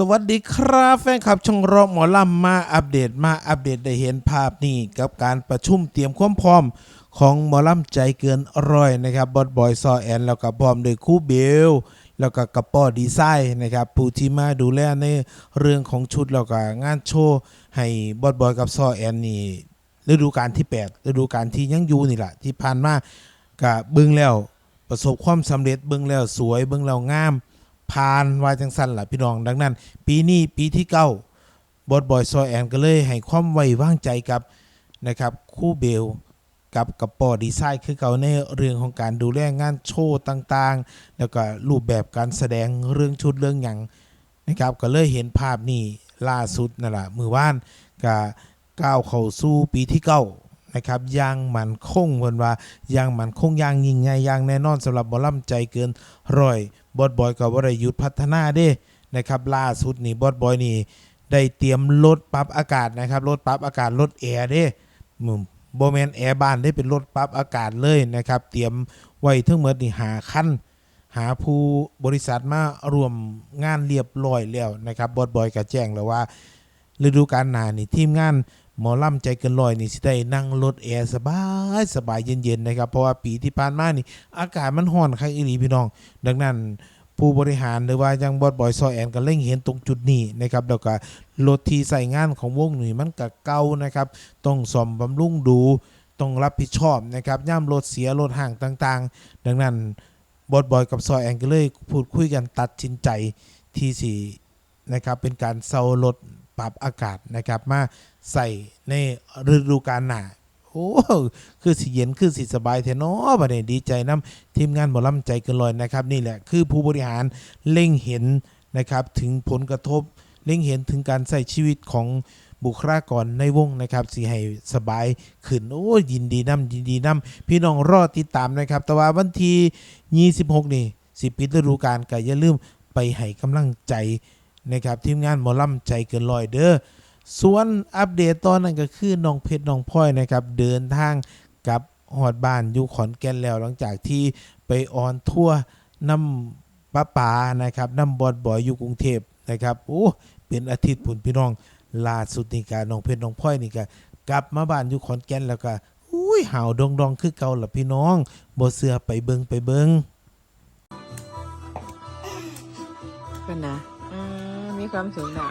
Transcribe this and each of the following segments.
สวัสดีครับแฟนคลับช่องรอกหมอลำมาอัปเดตมาอัปเดตได้เห็นภาพนี้กับการประชุมเตรียมความพร้อมของหมอลำใจเกินร้อยนะครับบอดบอยซอแอนแล้วก็พร้อมโดยคู่เบลแล้วก็กระป๋อดีไซน์นะครับผู้ที่มาดูแลในเรื่องของชุดแล้วก็งานโชว์ให้บอดบอยกับซอแอนนี่ฤดูกาลที่ 8 ฤดูกาลที่ยังอยู่นี่แหละที่ผ่านมาก็เบิ่งแล้วประสบความสำเร็จเบิ่งแล้วสวยเบิ่งแล้วงาม ผ่านวาจังสันล่ะพี่น้องดังนั้น ปีนี้ปีที่เก้าบอดบอยซอยแอนก็เลยให้ความไว้วางใจกับนะครับคู่เบลกับกับปอดีไซน์คือเก่าในเรื่องของการดูแลงานโชว์ต่างๆ แล้วก็รูปแบบการแสดงเรื่องชุดเรื่องหยังนะครับก็เลยเห็นภาพนี้ล่าสุดนั่นแหละมือว่านก็ก้าวเข้าสู่ปีที่เก้านะครับยังมันคงเพิ่นว่ายังมันคงยังยิ่งใหญ่อยังแน่นอนสำหรับหมอลำใจเกินร้อย บอดบอยกับวรยุทธพัฒนาเด้นะครับล่าสุดนี่บอดบอยนี่ได้เตรียมรถปรับอากาศนะครับรถปรับอากาศรถแอร์เด้มึมโบแมนแอร์บ้านได้เป็นรถปรับอากาศเลยนะครับ เตรียมไว้ทั้งหมดนี่หาคันหาผู้บริษัทมารวมงานเรียบร้อยแล้วนะครับบอดบอยก็แจ้งแล้วว่าฤดูกาลหน้านี่ทีมงาน หมอลำใจเกินลอยนี่สิได้นั่งรถแอร์สบายสบายเย็นๆนะครับเพราะว่าปีที่ผ่านมานี่ อากาศมันร้อนครับอีหลีพี่น้อง ดังนั้นผู้บริหารหรือว่ายังบอดบอยซอยแอนก็เล่งเห็นตรงจุดนี้นะครับแล้วก็รถที่ใส่งานของวงหนี่มันก็เก่านะครับ ต้องซ่อมบำรุงดู ต้องรับผิดชอบนะครับย่ำรถเสียรถห่างต่างๆ ดังนั้นบอดบอยกับซอยแอนก็เลยพูดคุยกันตัดสินใจที่สี่นะครับเป็นการเซารถปรับอากาศนะครับมา ใส่ในฤดูกาลหนาโอ้คือสีเย็นคือสีสบายเทนอบัดนี้ดีใจน้ำทีมงานหมอลำใจเกินลอยนะครับ นี่แหละคือผู้บริหารเล็งเห็นนะครับถึงผลกระทบเล็งเห็นถึงการใส่ชีวิตของบุคลากรในวงนะครับสีให้สบายขึ้นโอ้ยยินดีน้ำยินดีน้ำพี่น้องรอติดตามนะครับ แต่ว่าวันที่26 นี่สิปิดฤดูกาลก็อย่าลืมไปให้กำลังใจนะครับทีมงานหมอลำใจเกินลอยเด้อ ส่วนอัปเดตตอนนั้นก็คือน้องเพชรน้องพลอยนะครับ เดินทางกลับหอดบ้านอยู่ขอนแก่นแล้วหลังจากที่ไปออนทั่วร์น้ำป้าปานะครับน้ำบอดบอยอยู่กรุงเทพนะครับโอ้เป็นอาทิตย์ผุนพี่น้องล่าสุดนี่กาน้องเพชรน้องพ่อยนี่ก็กลับมาบ้านอยู่ขอนแก่นแล้วก็อุ้ยห่าวดองดองคือเก่าล่ะพี่น้องบ่เสือไปเบิงไปเบิงเป็นนะมีความสุขนะ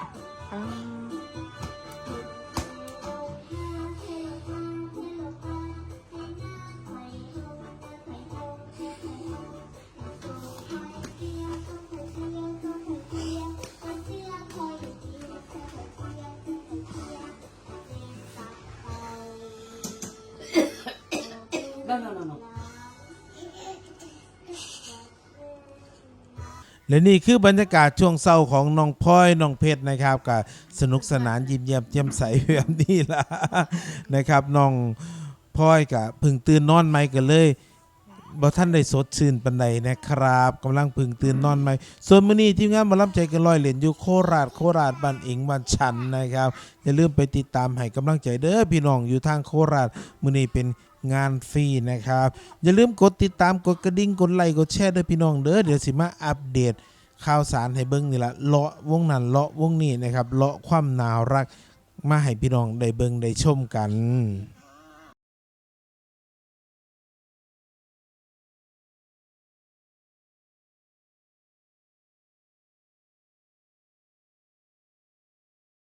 อ่าและนี่คือบรรยากาศช่วงเศร้าของน้องพลอยน้องเพชรนะครับก็สนุกสนานยิ้มแย้มเจียมใสแบบนี้ล่ะนะครับน้องพลอยก็เพึ่งตื่นนอนใหม่กันเลยบ่ท่านได้สดชื่นปันใดนะครับกำลังพึ่งตื่นนอนใหม่ส่วนมื้อนี้ทีมงานมารับใจกันลอยเหรียญอยู่โคราชโคราชบ้านเองบ้านฉันนะครับอย่าลืมไปติดตามให้กำลังใจเด้อพี่น้องอยู่ทางโคราชมื้อนี้เป็น งานฟรีนะครับ อย่าลืมกดติดตามกดกระดิ่งกดไลค์กดแชร์ด้วยพี่น้องเด้อเดี๋ยวสิมาอัปเดตข่าวสารให้เบิ้งนี่ละเลาะวงนั้นเลาะวงนี้นะครับเลาะความน่ารักมาให้พี่น้องได้เบิ้งได้ชมกัน